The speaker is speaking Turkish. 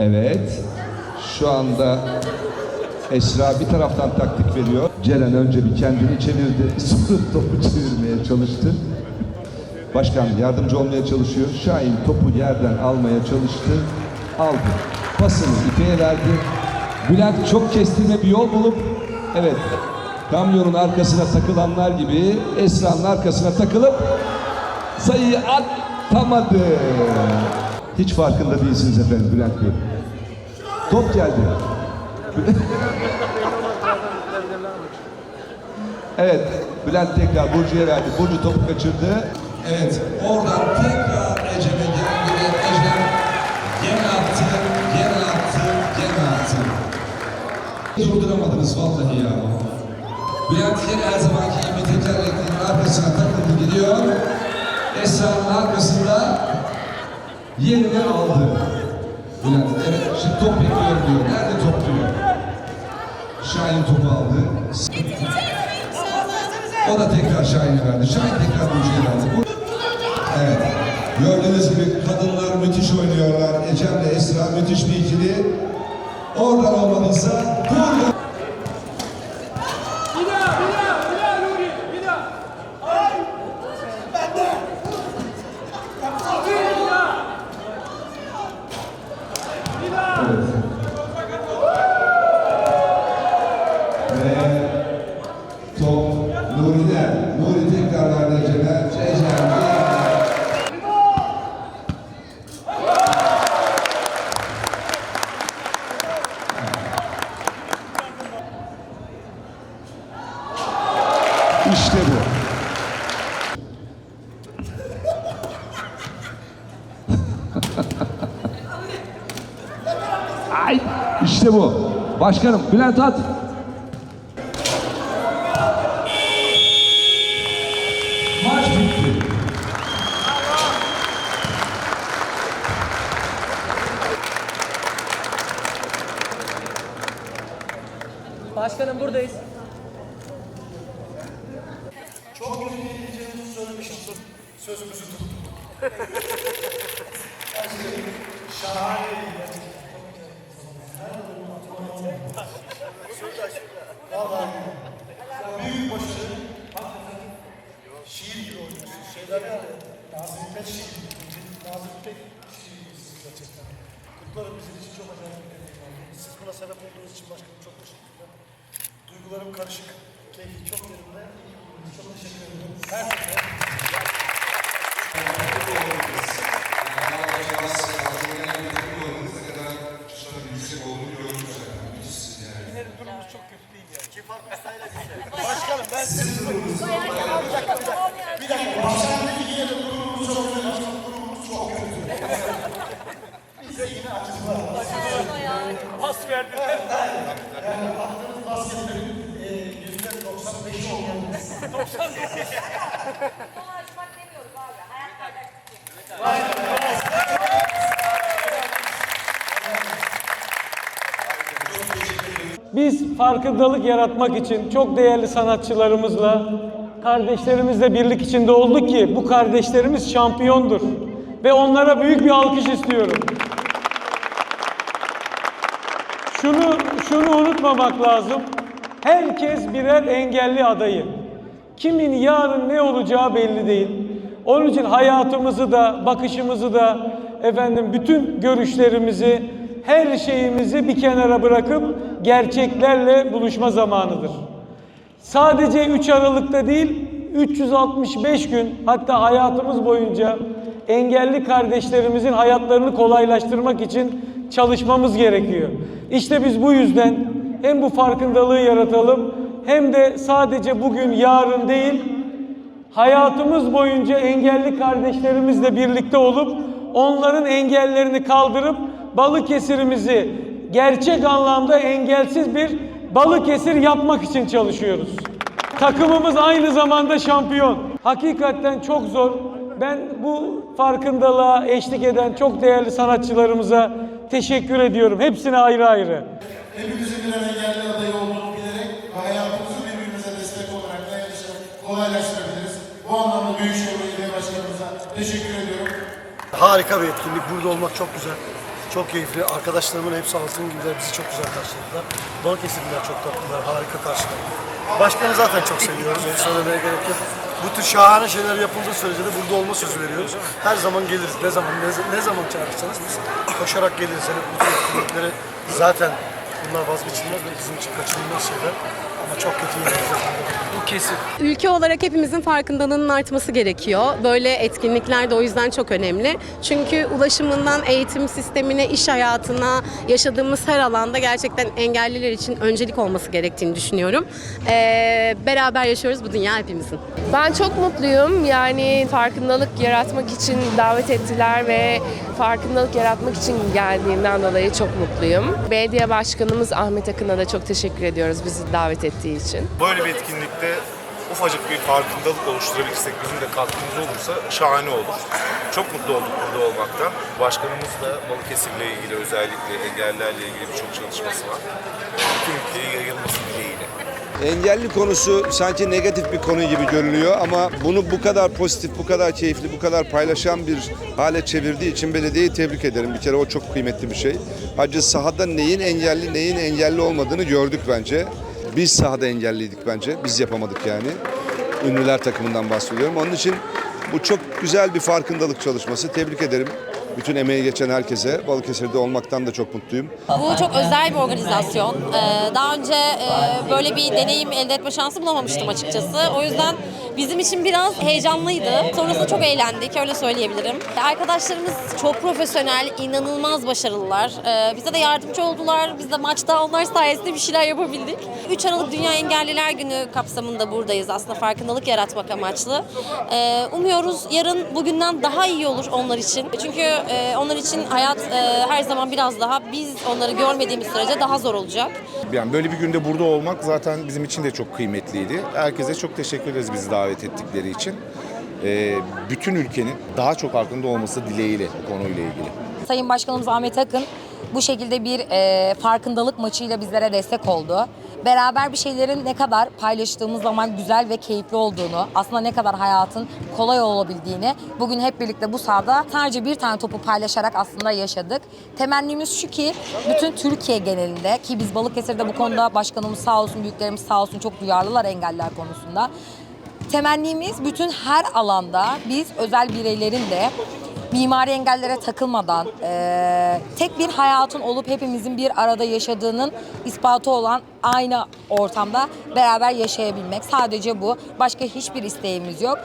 Evet. Şu anda Esra bir taraftan taktik veriyor. Ceren önce bir kendini çevirdi. Sonra topu çevirmeye çalıştı. Başkan yardımcı olmaya çalışıyor. Şahin topu yerden almaya çalıştı. Aldı. Pasını İpek'e verdi. Bülent çok kestirme bir yol bulup evet kamyonun arkasına takılanlar gibi Esra'nın arkasına takılıp sayıyı atamadı. Hiç farkında değilsiniz efendim Bülent Bey. Top geldi. Evet, Bülent tekrar Burcu'ya verdi. Burcu topu kaçırdı. Evet, oradan tekrar Ecem'e geldi Ecem gene attı, gene attı, gene attı. Durduramadınız vallahi ya. Bülent yine her zamanki gibi tekerleklerin arkasına takıldı gidiyor. Esra'nın arkasında yerini aldı. Bülent, evet şimdi top bekliyorum diyor. Nerede top diyor. Şahin topu aldı. O da tekrar Şahin'e verdi. Şahin tekrar Burcu'ya verdi. Evet. Gördüğünüz gibi kadınlar müthiş oynuyorlar. Ecem ve Esra müthiş bir ikili. Oradan olmadıysa buradan. Bir daha, bir daha, bir daha Nuri, bir daha. Bir daha. Bir daha. Ve top Nuri'de. Nuri tekrar verdi Ecem'e. Ecem İşte bu. Ay işte bu. Başkanım Bülent at. Maç bitti. Başkanım buradayız. Sözümüzü tuttuk. Şahane. Vallahi büyük başarı. Hakikaten şiir gibi oynuyorsunuz. Şeyler var ya, Nazım İpek şiir gibi. Nazım İpek şiir gibisiniz gerçekten. Kutlarım bizim için çok acayip bir deneyim oldu. Siz buna sebep olduğunuz için başkanım çok teşekkürler. Duygularım karışık. Keyfi çok yerinde. Çok teşekkür ederim. Her türlü. Başkanım ben sizin durumunuz. Bir dakika, bir dakika. Bir dakika. Başkanım yine de durumumuz çok kötü. Durumumuz çok kötü. Bize yine acısı var. Pas verdi. Attığınız basketlerin yüzde 95'i olmalı. Dolaşmak demiyoruz abi. Hayat paylaştık. Biz farkındalık yaratmak için çok değerli sanatçılarımızla, kardeşlerimizle birlik içinde olduk ki bu kardeşlerimiz şampiyondur. Ve onlara büyük bir alkış istiyorum. Şunu, şunu unutmamak lazım. Herkes birer engelli adayı. Kimin yarın ne olacağı belli değil. Onun için hayatımızı da, bakışımızı da, efendim bütün görüşlerimizi, her şeyimizi bir kenara bırakıp gerçeklerle buluşma zamanıdır. Sadece 3 Aralık'ta değil, 365 gün hatta hayatımız boyunca engelli kardeşlerimizin hayatlarını kolaylaştırmak için çalışmamız gerekiyor. İşte biz bu yüzden hem bu farkındalığı yaratalım hem de sadece bugün yarın değil hayatımız boyunca engelli kardeşlerimizle birlikte olup onların engellerini kaldırıp Balıkesir'imizi gerçek anlamda engelsiz bir Balıkesir yapmak için çalışıyoruz. Takımımız aynı zamanda şampiyon. Hakikaten çok zor. Ben bu farkındalığa eşlik eden çok değerli sanatçılarımıza teşekkür ediyorum. Hepsine ayrı ayrı. Hepimizin birer engelli adayı olduğunu bilerek ve hayatımızı birbirimize destek olarak da kolaylaştırabiliriz. Bu anlamda Büyükşehir Belediye Başkanımıza teşekkür ediyorum. Harika bir etkinlik. Burada olmak çok güzel. Çok keyifli. Arkadaşlarımın hepsi altın gibiler. Bizi çok güzel karşıladılar. Balıkesirliler çok tatlılar. Harika karşıladılar. Başkanı zaten çok seviyoruz. Onu söylemeye gerek yok. Bu tür şahane şeyler yapıldığı sürece de burada olma sözü veriyoruz. Her zaman geliriz. Ne zaman ne, ne zaman çağırırsanız biz koşarak geliriz. Hele bu tür etkinlikleri zaten bunlar vazgeçilmez ve bizim için kaçınılmaz şeyler. Ama çok kötü. Bu kesin. Ülke olarak hepimizin farkındalığının artması gerekiyor. Böyle etkinlikler de o yüzden çok önemli. Çünkü ulaşımından eğitim sistemine, iş hayatına, yaşadığımız her alanda gerçekten engelliler için öncelik olması gerektiğini düşünüyorum. Ee, beraber yaşıyoruz bu dünya hepimizin. Ben çok mutluyum. Yani farkındalık yaratmak için davet ettiler ve farkındalık yaratmak için geldiğimden dolayı çok mutluyum. Belediye Başkanımız Ahmet Akın'a da çok teşekkür ediyoruz bizi davet ettiği için. Böyle bir etkinlikte ufacık bir farkındalık oluşturabilirsek, bizim de katkımız olursa şahane olur. Çok mutlu olduk burada olmaktan. Başkanımız da Balıkesir'le ilgili özellikle engellerle ilgili birçok çalışması var. Bütün ülkeye yayılması dileğiyle. Engelli konusu sanki negatif bir konu gibi görünüyor ama bunu bu kadar pozitif, bu kadar keyifli, bu kadar paylaşan bir hale çevirdiği için belediyeyi tebrik ederim. Bir kere o çok kıymetli bir şey. Hacı sahada neyin engelli, neyin engelli olmadığını gördük bence. Biz sahada engelliydik bence. Biz yapamadık yani. Ünlüler takımından bahsediyorum. Onun için bu çok güzel bir farkındalık çalışması. Tebrik ederim. Bütün emeği geçen herkese. Balıkesir'de olmaktan da çok mutluyum. Bu çok özel bir organizasyon. Ee, daha önce e, böyle bir deneyim elde etme şansı bulamamıştım açıkçası. O yüzden bizim için biraz heyecanlıydı. Sonrasında çok eğlendik, öyle söyleyebilirim. Arkadaşlarımız çok profesyonel, inanılmaz başarılılar. Ee, bize de yardımcı oldular. Biz de maçta onlar sayesinde bir şeyler yapabildik. 3 Aralık Dünya Engelliler Günü kapsamında buradayız aslında farkındalık yaratmak amaçlı. Ee, umuyoruz yarın bugünden daha iyi olur onlar için. Çünkü e, onlar için hayat e, her zaman biraz daha biz onları görmediğimiz sürece daha zor olacak. Yani böyle bir günde burada olmak zaten bizim için de çok kıymetliydi. Herkese çok teşekkür ederiz bizi davet ettikleri için. Ee, bütün ülkenin daha çok farkında olması dileğiyle konuyla ilgili. Sayın Başkanımız Ahmet Akın bu şekilde bir e, farkındalık maçıyla bizlere destek oldu. Beraber bir şeylerin ne kadar paylaştığımız zaman güzel ve keyifli olduğunu, aslında ne kadar hayatın kolay olabildiğini bugün hep birlikte bu sahada sadece bir tane topu paylaşarak aslında yaşadık. Temennimiz şu ki bütün Türkiye genelinde ki biz Balıkesir'de bu konuda başkanımız sağ olsun, büyüklerimiz sağ olsun çok duyarlılar engeller konusunda. Temennimiz bütün her alanda biz özel bireylerin de mimari engellere takılmadan eee, tek bir hayatın olup hepimizin bir arada yaşadığının ispatı olan aynı ortamda beraber yaşayabilmek. Sadece bu. Başka hiçbir isteğimiz yok.